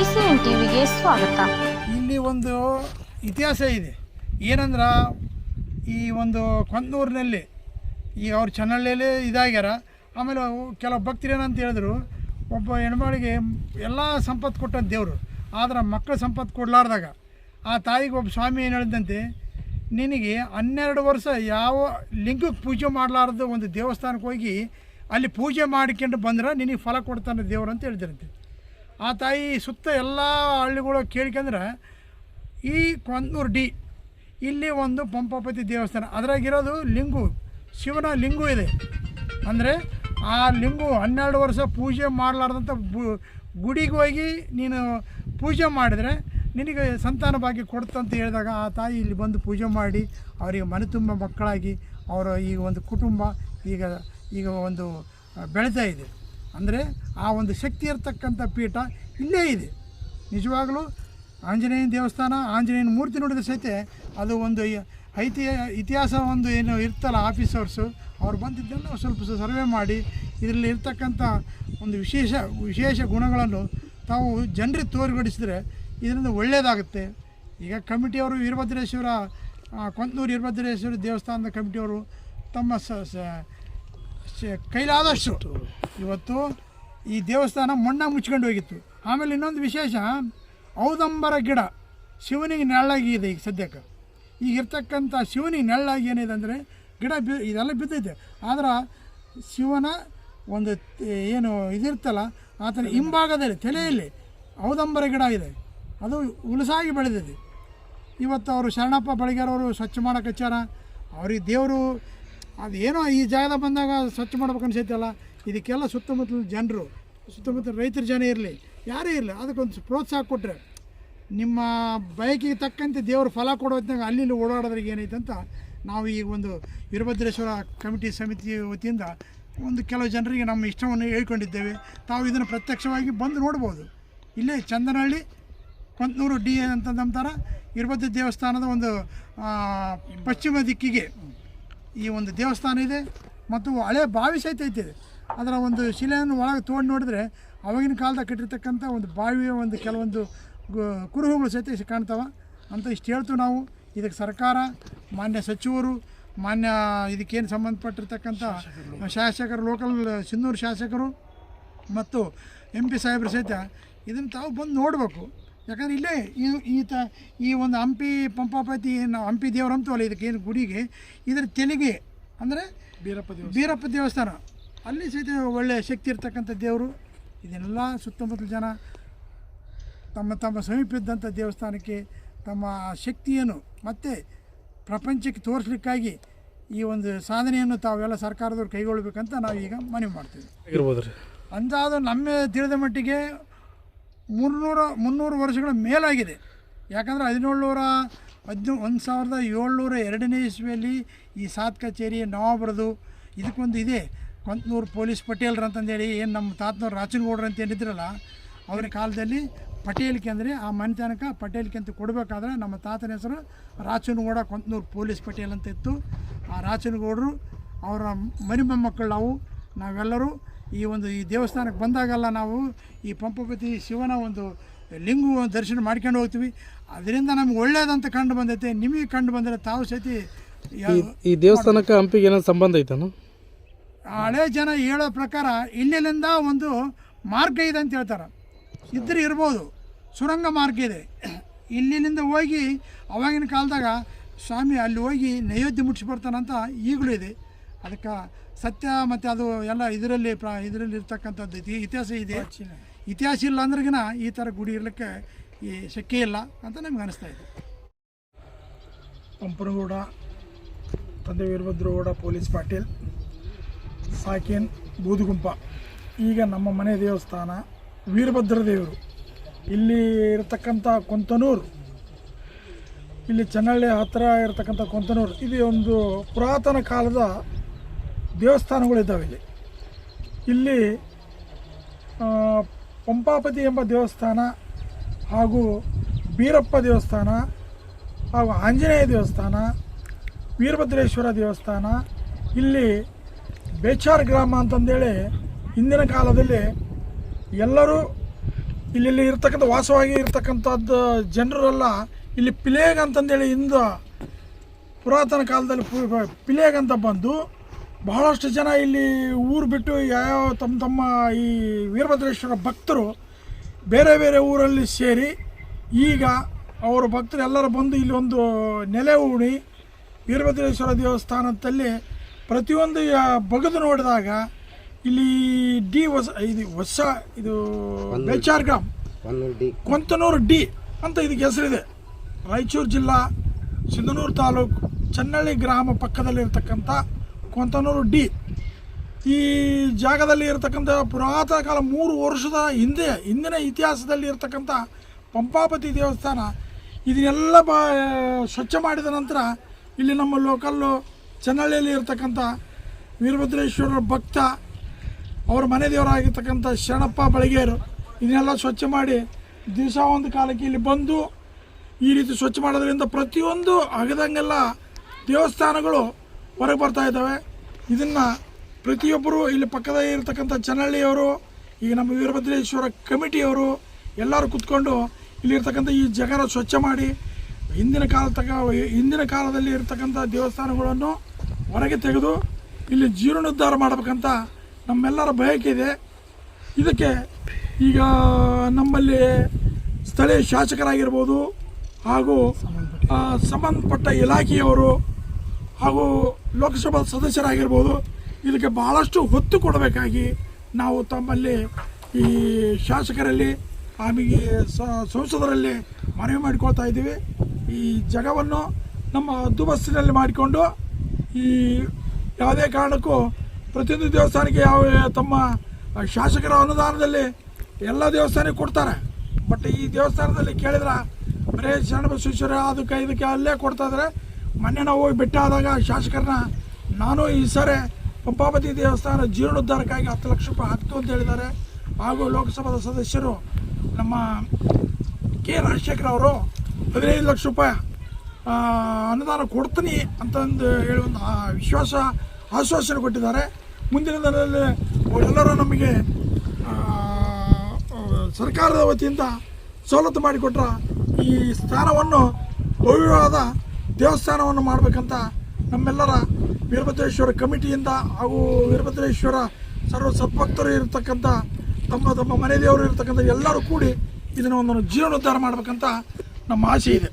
B C N ಟಿವಿಗೆ ಸ್ವಾಗತ. ಇಲ್ಲಿ ಒಂದು ಇತಿಹಾಸ ಇದೆ. ಏನಂದ್ರೆ, ಈ ಒಂದು ಕೊಂದೂರಿನಲ್ಲಿ ಈ ಅವ್ರ ಚನ್ನಳ್ಳಿಯಲ್ಲಿ ಇದಾಗ್ಯಾರ. ಆಮೇಲೆ ಕೆಲವು ಭಕ್ತರು ಏನಂತ ಹೇಳಿದ್ರು, ಒಬ್ಬ ಹೆಣ್ಮಾಳಿಗೆ ಎಲ್ಲ ಸಂಪತ್ತು ಕೊಟ್ಟಂತ ದೇವರು. ಆದ್ರೆ ಮಕ್ಕಳ ಸಂಪತ್ತು ಕೊಡಲಾರ್ದಾಗ ಆ ತಾಯಿಗೆ ಒಬ್ಬ ಸ್ವಾಮಿ ಏನು ಹೇಳಿದಂತೆ ನಿನಗೆ ಹನ್ನೆರಡು ವರ್ಷ ಯಾವ ಲಿಂಗಕ್ಕೆ ಪೂಜೆ ಮಾಡಲಾರ್ದು ಒಂದು ದೇವಸ್ಥಾನಕ್ಕೆ ಹೋಗಿ ಅಲ್ಲಿ ಪೂಜೆ ಮಾಡಿಕೊಂಡು ಬಂದ್ರೆ ನಿನಗೆ ಫಲ ಕೊಡ್ತಾನೆ ದೇವರು ಅಂತ ಹೇಳಿದ್ರಂತೆ. ಆ ತಾಯಿ ಸುತ್ತ ಎಲ್ಲ ಹಳ್ಳಿಗಳು ಕೇಳ್ಕೊಂಡ್ರೆ ಈ ಕೊಂದೂರು ಡಿ, ಇಲ್ಲಿ ಒಂದು ಪಂಪಾಪತಿ ದೇವಸ್ಥಾನ, ಅದರಾಗಿರೋದು ಲಿಂಗು, ಶಿವನ ಲಿಂಗು ಇದೆ. ಅಂದರೆ ಆ ಲಿಂಗು ಹನ್ನೆರಡು ವರ್ಷ ಪೂಜೆ ಮಾಡಲಾರ್ದಂಥ ಗುಡಿಗೆ ಹೋಗಿ ನೀನು ಪೂಜೆ ಮಾಡಿದರೆ ನಿನಗೆ ಸಂತಾನ ಭಾಗ್ಯ ಕೊಡ್ತಂತ ಹೇಳಿದಾಗ ಆ ತಾಯಿ ಇಲ್ಲಿ ಬಂದು ಪೂಜೆ ಮಾಡಿ, ಅವರಿಗೆ ಮನೆ ತುಂಬ ಮಕ್ಕಳಾಗಿ, ಅವರ ಈಗ ಒಂದು ಕುಟುಂಬ ಈಗ ಈಗ ಒಂದು ಬೆಳೀತಾ ಇದೆ. ಅಂದರೆ ಆ ಒಂದು ಶಕ್ತಿ ಇರತಕ್ಕಂಥ ಪೀಠ ಇಲ್ಲೇ ಇದೆ. ನಿಜವಾಗಲೂ ಆಂಜನೇಯನ ದೇವಸ್ಥಾನ, ಆಂಜನೇಯನ ಮೂರ್ತಿ ನೋಡಿದ್ರೆ ಸಹಿತ ಅದು ಒಂದು ಐತಿಹ ಐತಿ, ಇತಿಹಾಸ ಒಂದು ಏನು ಇರ್ತಲ್ಲ ಆಫೀಸರ್ಸು, ಅವ್ರು ಬಂದಿದ್ದನ್ನು ಸ್ವಲ್ಪ ಸರ್ವೆ ಮಾಡಿ, ಇದರಲ್ಲಿ ಇರ್ತಕ್ಕಂಥ ಒಂದು ವಿಶೇಷ ವಿಶೇಷ ಗುಣಗಳನ್ನು ತಾವು ಜನರಿಗೆ ತೋರ್ಗಡಿಸಿದ್ರೆ ಇದರಿಂದ ಒಳ್ಳೆಯದಾಗುತ್ತೆ ಈಗ ಕಮಿಟಿಯವರು ವೀರಭದ್ರೇಶ್ವರ ಕೊಂತನೂರು ವೀರಭದ್ರೇಶ್ವರ ದೇವಸ್ಥಾನದ ಕಮಿಟಿಯವರು ತಮ್ಮ ಸ ಕೈಲಾದಷ್ಟು. ಇವತ್ತು ಈ ದೇವಸ್ಥಾನ ಮಣ್ಣ ಮುಚ್ಕೊಂಡು ಹೋಗಿತ್ತು. ಆಮೇಲೆ ಇನ್ನೊಂದು ವಿಶೇಷ, ಔದಂಬರ ಗಿಡ ಶಿವನಿಗೆ ನೆರಳಾಗಿ ಇದೆ ಈಗ ಸದ್ಯಕ್ಕೆ. ಈಗ ಇರ್ತಕ್ಕಂಥ ಶಿವನಿಗೆ ನೆರಳಾಗಿ ಏನಿದೆ ಅಂದರೆ ಗಿಡ ಬಿ, ಇದೆಲ್ಲ ಬಿದ್ದೈತೆ. ಆದ್ರೆ ಶಿವನ ಒಂದು ಏನು ಇದಿರ್ತಲ್ಲ ಆತನ ಹಿಂಭಾಗದಲ್ಲಿ, ತಲೆಯಲ್ಲಿ ಔದಂಬರ ಗಿಡ ಇದೆ. ಅದು ಉಲಸಾಗಿ ಬೆಳೆದಿದೆ. ಇವತ್ತು ಅವರು ಶರಣಪ್ಪ ಬಳಿಗಾರವರು ಸ್ವಚ್ಛ ಮಾಡೋಕೆ ಹಚ್ಚಾರ ಅವ್ರಿಗೆ ದೇವರು ಅದೇನೋ ಈ ಜಾಗದಾಗ ಬಂದಾಗ ಸ್ವಚ್ಛ ಮಾಡ್ಬೇಕು ಅನ್ಸೈತಲ್ಲ. ಇದಕ್ಕೆಲ್ಲ ಸುತ್ತಮುತ್ತಲ ಜನರು, ಸುತ್ತಮುತ್ತಲ ರೈತರ ಜನ ಇರಲಿ, ಯಾರೇ ಇರಲಿ, ಅದಕ್ಕೊಂದು ಪ್ರೋತ್ಸಾಹ ಕೊಟ್ಟರೆ ನಿಮ್ಮ ಬೈಕಿಗೆ ತಕ್ಕಂತೆ ದೇವರು ಫಲ ಕೊಡೋ ಹೊತ್ನಾಗ ಅಲ್ಲಿ ಓಡಾಡೋದ್ರಿಗೆ ಏನೈತೆ ಅಂತ ನಾವು ಈಗ ಒಂದು ವೀರಭದ್ರೇಶ್ವರ ಕಮಿಟಿ ಸಮಿತಿ ವತಿಯಿಂದ ಒಂದು ಕೆಲವು ಜನರಿಗೆ ನಮ್ಮ ಇಷ್ಟವನ್ನು ಹೇಳ್ಕೊಂಡಿದ್ದೇವೆ. ತಾವು ಇದನ್ನು ಪ್ರತ್ಯಕ್ಷವಾಗಿ ಬಂದು ನೋಡ್ಬೋದು. ಇಲ್ಲೇ ಚಂದನಹಳ್ಳಿ, ಕೊಂತನೂರು ಡಿ ಅಂತ ನಂಬ್ತಾರ. ವೀರಭದ್ರ ದೇವಸ್ಥಾನದ ಒಂದು ಪಶ್ಚಿಮ ದಿಕ್ಕಿಗೆ ಈ ಒಂದು ದೇವಸ್ಥಾನ ಇದೆ ಮತ್ತು ಹಳೆ ಬಾವಿ ಸಹಿತ ಐತೆ ಅದರ ಒಂದು ಶಿಲೆಯನ್ನು ಒಳಗೆ ತೋಡಿ ನೋಡಿದ್ರೆ ಅವಾಗಿನ ಕಾಲದಾಗ ಕಟ್ಟಿರ್ತಕ್ಕಂಥ ಒಂದು ಬಾವಿಯ ಒಂದು ಕೆಲವೊಂದು ಕುರುಹುಗಳು ಸಹಿತ ಕಾಣ್ತಾವ. ಅಂತ ಇಷ್ಟು ಹೇಳ್ತು ನಾವು. ಇದಕ್ಕೆ ಸರ್ಕಾರ, ಮಾನ್ಯ ಸಚಿವರು, ಮಾನ್ಯ ಇದಕ್ಕೇನು ಸಂಬಂಧಪಟ್ಟಿರ್ತಕ್ಕಂಥ ಶಾಸಕರು ಲೋಕಲ್ ಸಿನ್ನೂರು ಶಾಸಕರು ಮತ್ತು ಎಂ ಪಿ ಸಾಹೇಬ್ರು ಸಹಿತ ಇದನ್ನು ತಾವು ಬಂದು ನೋಡಬೇಕು. ಯಾಕಂದ್ರೆ ಇಲ್ಲೇ ಈ ಈತ ಈ ಒಂದು ಹಂಪಿ ಪಂಪಾಪತಿ ನಾವು ಹಂಪಿ ದೇವರು ಅಂತವಲ್ಲ ಇದಕ್ಕೆ ಏನು ಗುಡಿಗೆ ಇದರ ತೆಲುಗೆ ಅಂದರೆ ಬೀರಪ್ಪ ದೇವ ಬೀರಪ್ಪ ದೇವಸ್ಥಾನ. ಅಲ್ಲಿ ಸಹಿತ ಒಳ್ಳೆಯ ಶಕ್ತಿ ಇರ್ತಕ್ಕಂಥ ದೇವರು. ಇದನ್ನೆಲ್ಲ ಸುತ್ತಮುತ್ತಲ ಜನ ತಮ್ಮ ತಮ್ಮ ಸಮೀಪ ಇದ್ದಂಥ ದೇವಸ್ಥಾನಕ್ಕೆ ತಮ್ಮ ಶಕ್ತಿಯನ್ನು ಮತ್ತೆ ಪ್ರಪಂಚಕ್ಕೆ ತೋರಿಸ್ಲಿಕ್ಕಾಗಿ ಈ ಒಂದು ಸಾಧನೆಯನ್ನು ತಾವೆಲ್ಲ ಸರ್ಕಾರದವ್ರು ಕೈಗೊಳ್ಬೇಕಂತ ನಾವು ಈಗ ಮನವಿ ಮಾಡ್ತೀವಿ ಇರ್ಬೋದು ರೀ ಅಂದಾಜು ನಮ್ಮ ತಿಳಿದ ಮಟ್ಟಿಗೆ ಮುನ್ನೂರ, ಮುನ್ನೂರು ವರ್ಷಗಳ ಮೇಲಾಗಿದೆ. ಯಾಕಂದರೆ ಹದಿನೇಳುನೂರ ಹದಿನೂ, ಒಂದು ಸಾವಿರದ ಏಳ್ನೂರ ಎರಡನೇ ಇಸ್ವಿಯಲ್ಲಿ ಈ ಸಾತ್ ಕಚೇರಿ ನವಾಬರದು. ಇದಕ್ಕೊಂದು ಇದೆ ಕೊಂತನೂರು ಪೊಲೀಸ್ ಪಟೇಲ್ರು ಅಂತಂದೇಳಿ ಏನು ನಮ್ಮ ತಾತನವ್ರು ರಾಚನಗೌಡ್ರು ಅಂತ ಏನಿದ್ರಲ್ಲ, ಅವ್ರ ಕಾಲದಲ್ಲಿ ಪಟೇಲ್ಕೆ ಅಂದರೆ ಆ ಮನೆತನಕ ಪಟೇಲ್ಕೆ ಅಂತ ಕೊಡಬೇಕಾದ್ರೆ ನಮ್ಮ ತಾತನ ಹೆಸರು ರಾಚನಗೌಡ ಕೊಂತನೂರು ಪೊಲೀಸ್ ಪಟೇಲ್ ಅಂತ ಇತ್ತು. ಆ ರಾಚನಗೌಡರು, ಅವರ ಮರಿ ಮೊಮ್ಮಕ್ಕಳು ನಾವು, ನಾವೆಲ್ಲರೂ ಈ ಒಂದು ಈ ದೇವಸ್ಥಾನಕ್ಕೆ ಬಂದಾಗೆಲ್ಲ ನಾವು ಈ ಪಂಪಪತಿ ಶಿವನ ಒಂದು ಲಿಂಗು ದರ್ಶನ ಮಾಡ್ಕೊಂಡು ಹೋಗ್ತೀವಿ. ಅದರಿಂದ ನಮ್ಗೆ ಒಳ್ಳೇದಂತ ಕಂಡು ಬಂದೈತೆ. ನಿಮಗೆ ಕಂಡು ಬಂದರೆ ತಾವು ಸತಿ ಈ- ದೇವಸ್ಥಾನಕ್ಕೆ ಹಂಪಿಗೆ ಏನೋ ಸಂಬಂಧ ಐತನು? ಹಳೆ ಜನ ಹೇಳೋ ಪ್ರಕಾರ ಇಲ್ಲಿನಿಂದ ಒಂದು ಮಾರ್ಗ ಇದೆ ಅಂತ ಹೇಳ್ತಾರೆ. ಇದ್ರೆ ಇರ್ಬೋದು. ಸುರಂಗ ಮಾರ್ಗ ಇದೆ. ಇಲ್ಲಿನಿಂದ ಹೋಗಿ ಅವಾಗಿನ ಕಾಲದಾಗ ಸ್ವಾಮಿ ಅಲ್ಲಿ ಹೋಗಿ ನೈವೇದ್ಯ ಮುಟ್ಟಿಸಿ ಬರ್ತಾನಂತ ಈಗಲೂ ಇದೆ. ಅದಕ್ಕೆ ಸತ್ಯ ಮತ್ತು ಅದು ಎಲ್ಲ ಇದರಲ್ಲಿ ಪ್ರ ಇದರಲ್ಲಿ ಇರ್ತಕ್ಕಂಥದ್ದು ಇತಿ- ಇತಿಹಾಸ ಇದೆ. ಇತಿಹಾಸ ಇಲ್ಲ ಅಂದ್ರಗಿನ ಈ ಥರ ಗುಡಿ ಇರಲಿಕ್ಕೆ ಈ ಶಕ್ತಿ ಇಲ್ಲ ಅಂತ ನಮ್ಗೆ ಅನಿಸ್ತಾ ಇದೆ. ಪಂಪನಗೌಡ ತಂದೆ ವೀರಭದ್ರಗೌಡ ಪೊಲೀಸ್ ಪಾಟೀಲ್ ಸಾಕೇನ್ ಬೂದುಗುಂಪ. ಈಗ ನಮ್ಮ ಮನೆ ದೇವಸ್ಥಾನ ವೀರಭದ್ರ ದೇವರು. ಇಲ್ಲಿ ಇರತಕ್ಕಂಥ ಕೊಂತನೂರು ಇಲ್ಲಿ ಚನ್ನಳ್ಳಿ ಹತ್ತಿರ ಇರತಕ್ಕಂಥ ಕೊಂತನೂರು ಇದು ಒಂದು ಪುರಾತನ ಕಾಲದ ದೇವಸ್ಥಾನಗಳಿದ್ದಾವೆ ಇಲ್ಲಿ ಇಲ್ಲಿ ಪಂಪಾಪತಿ ಎಂಬ ದೇವಸ್ಥಾನ ಹಾಗೂ ಬೀರಪ್ಪ ದೇವಸ್ಥಾನ ಹಾಗೂ ಆಂಜನೇಯ ದೇವಸ್ಥಾನ, ವೀರಭದ್ರೇಶ್ವರ ದೇವಸ್ಥಾನ, ಇಲ್ಲಿ ಬೇಚಾರ್ ಗ್ರಾಮ ಅಂತಂದೇಳಿ ಹಿಂದಿನ ಕಾಲದಲ್ಲಿ ಎಲ್ಲರೂ ಇಲ್ಲಿ ಇರ್ತಕ್ಕಂಥ, ವಾಸವಾಗಿ ಇರ್ತಕ್ಕಂಥದ್ದು ಜನರೆಲ್ಲ, ಇಲ್ಲಿ ಪಿಲೇಗ್ ಅಂತಂದೇಳಿ ಇಂದ ಪುರಾತನ ಕಾಲದಲ್ಲಿ ಪಿಲೇಗ್ ಅಂತ ಬಂದು ಬಹಳಷ್ಟು ಜನ ಇಲ್ಲಿ ಊರು ಬಿಟ್ಟು ಯಾವ್ಯಾವ ತಮ್ಮ ತಮ್ಮ ಈ ವೀರಭದ್ರೇಶ್ವರ ಭಕ್ತರು ಬೇರೆ ಬೇರೆ ಊರಲ್ಲಿ ಸೇರಿ ಈಗ ಅವರ ಭಕ್ತರು ಎಲ್ಲರೂ ಬಂದು ಇಲ್ಲಿ ಒಂದು ನೆಲೆ ಉಣಿ ವೀರಭದ್ರೇಶ್ವರ ದೇವಸ್ಥಾನದಲ್ಲಿ ಪ್ರತಿಯೊಂದು ಬಗೆದು ನೋಡಿದಾಗ ಇಲ್ಲಿ ಡಿ ಹೊಸ ಇದು ಹೊಸ ಇದು ಬೇಚಾರ್ ಗ್ರಾಮ್. ಕೊಂತನೂರು ಡಿ ಅಂತ ಇದಕ್ಕೆ ಹೆಸರಿದೆ. ರಾಯಚೂರು ಜಿಲ್ಲಾ ಸಿಂಧನೂರು ತಾಲೂಕು ಚನ್ನಳ್ಳಿ ಗ್ರಾಮ ಪಕ್ಕದಲ್ಲಿರ್ತಕ್ಕಂಥ ಕೊಂತನೂರು ಡಿ. ಈ ಜಾಗದಲ್ಲಿ ಇರತಕ್ಕಂಥ ಪುರಾತನ ಕಾಲ ಮೂರು ವರ್ಷದ ಹಿಂದೆ, ಹಿಂದಿನ ಇತಿಹಾಸದಲ್ಲಿ ಇರತಕ್ಕಂಥ ಪಂಪಾಪತಿ ದೇವಸ್ಥಾನ, ಇದನ್ನೆಲ್ಲ ಬ, ಸ್ವಚ್ಛ ಮಾಡಿದ ನಂತರ ಇಲ್ಲಿ ನಮ್ಮ ಲೋಕಲ್ಲು ಚನ್ನಳ್ಳಿಯಲ್ಲಿ ಇರತಕ್ಕಂಥ ವೀರಭದ್ರೇಶ್ವರ ಭಕ್ತ, ಅವ್ರ ಮನೆ ದೇವರಾಗಿರ್ತಕ್ಕಂಥ ಶರಣಪ್ಪ ಬಳಗೇರು, ಇದನ್ನೆಲ್ಲ ಸ್ವಚ್ಛ ಮಾಡಿ ದಿವಸ ಒಂದು ಕಾಲಕ್ಕೆ ಇಲ್ಲಿ ಬಂದು ಈ ರೀತಿ ಸ್ವಚ್ಛ ಮಾಡೋದ್ರಿಂದ ಪ್ರತಿಯೊಂದು ಆಗದಂಗೆಲ್ಲ ದೇವಸ್ಥಾನಗಳು ಹೊರಗೆ ಬರ್ತಾ ಇದ್ದಾವೆ. ಇದನ್ನು ಪ್ರತಿಯೊಬ್ಬರು ಇಲ್ಲಿ ಪಕ್ಕದಲ್ಲಿ ಇರತಕ್ಕಂಥ ಚನ್ನಳ್ಳಿಯವರು, ಈಗ ನಮ್ಮ ವೀರಭದ್ರೇಶ್ವರ ಕಮಿಟಿಯವರು ಎಲ್ಲರೂ ಕುತ್ಕೊಂಡು ಇಲ್ಲಿರ್ತಕ್ಕಂಥ ಈ ಜಗರ ಸ್ವಚ್ಛ ಮಾಡಿ, ಹಿಂದಿನ ಕಾಲ ತಕ, ಹಿಂದಿನ ಕಾಲದಲ್ಲಿ ಇರತಕ್ಕಂಥ ದೇವಸ್ಥಾನಗಳನ್ನು ಹೊರಗೆ ತೆಗೆದು ಇಲ್ಲಿ ಜೀರ್ಣೋದ್ಧಾರ ಮಾಡಬೇಕಂತ ನಮ್ಮೆಲ್ಲರ ಬಯಕೆ ಇದೆ. ಇದಕ್ಕೆ ಈಗ ನಮ್ಮಲ್ಲಿ ಸ್ಥಳೀಯ ಶಾಸಕರಾಗಿರ್ಬೋದು ಹಾಗೂ ಸಂಬಂಧಪಟ್ಟ ಇಲಾಖೆಯವರು ಹಾಗೂ ಲೋಕಸಭಾ ಸದಸ್ಯರಾಗಿರ್ಬೋದು, ಇದಕ್ಕೆ ಬಹಳಷ್ಟು ಹೊತ್ತು ಕೊಡಬೇಕಾಗಿ ನಾವು ತಮ್ಮಲ್ಲಿ ಈ ಶಾಸಕರಲ್ಲಿ ಆಮೇಲೆ ಸಂಸದರಲ್ಲಿ ಮನವಿ ಮಾಡಿಕೊಳ್ತಾ ಇದ್ದೀವಿ. ಈ ಜಗವನ್ನು ನಮ್ಮ ಹದ್ದುಬಸ್ತಿನಲ್ಲಿ ಮಾಡಿಕೊಂಡು, ಈ ಯಾವುದೇ ಕಾರಣಕ್ಕೂ ಪ್ರತಿಯೊಂದು ದೇವಸ್ಥಾನಕ್ಕೆ ಯಾವ ತಮ್ಮ ಶಾಸಕರ ಅನುದಾನದಲ್ಲಿ ಎಲ್ಲ ದೇವಸ್ಥಾನಕ್ಕೆ ಕೊಡ್ತಾರೆ. ಬಟ್ ಈ ದೇವಸ್ಥಾನದಲ್ಲಿ ಕೇಳಿದ್ರೆ, ಬರೀ ಬಸವೇಶ್ವರ ಅದಕ್ಕೆ ಇದಕ್ಕೆ ಅಲ್ಲೇ ಕೊಡ್ತಾ ಇದ್ದಾರೆ. ಮೊನ್ನೆ ನಾವು ಹೋಗಿ ಭೇಟಿ ಆದಾಗ ಶಾಸಕರನ್ನ ನಾನು ಈ ಸಾರಿ ಪಂಪಾಪತಿ ದೇವಸ್ಥಾನ ಜೀರ್ಣೋದ್ಧಾರಕ್ಕಾಗಿ ಹತ್ತು ಲಕ್ಷ ರೂಪಾಯಿ ಹಾಕ್ತು ಅಂತ ಹೇಳಿದ್ದಾರೆ. ಹಾಗೂ ಲೋಕಸಭಾದ ಸದಸ್ಯರು ನಮ್ಮ ಕೆ ರಾಜಶೇಖರ್ ಅವರು ಹದಿನೈದು ಲಕ್ಷ ರೂಪಾಯಿ ಅನುದಾನ ಕೊಡ್ತೀನಿ ಅಂತಂದು ಹೇಳಿ ಒಂದು ವಿಶ್ವಾಸ ಆಶ್ವಾಸನೆ ಕೊಟ್ಟಿದ್ದಾರೆ. ಮುಂದಿನ ದಿನದಲ್ಲಿ ಅವರೆಲ್ಲರೂ ನಮಗೆ ಸರ್ಕಾರದ ವತಿಯಿಂದ ಸವಲತ್ತು ಮಾಡಿಕೊಟ್ರ ಈ ಸ್ಥಾನವನ್ನು ಭವ್ಯವಾದ ದೇವಸ್ಥಾನವನ್ನು ಮಾಡಬೇಕಂತ ನಮ್ಮೆಲ್ಲರ ವೀರಭದ್ರೇಶ್ವರ ಕಮಿಟಿಯಿಂದ ಹಾಗೂ ವೀರಭದ್ರೇಶ್ವರ ಸರ್ವ ಸದ್ಭಕ್ತರು ಇರತಕ್ಕಂಥ ತಮ್ಮ ತಮ್ಮ ಮನೆ ಅವರು ಇರತಕ್ಕಂಥ ಎಲ್ಲರೂ ಕೂಡಿ ಇದನ್ನು ಒಂದು ಜೀವನೋದ್ಧಾರ ಮಾಡಬೇಕಂತ ನಮ್ಮ ಆಸೆ ಇದೆ.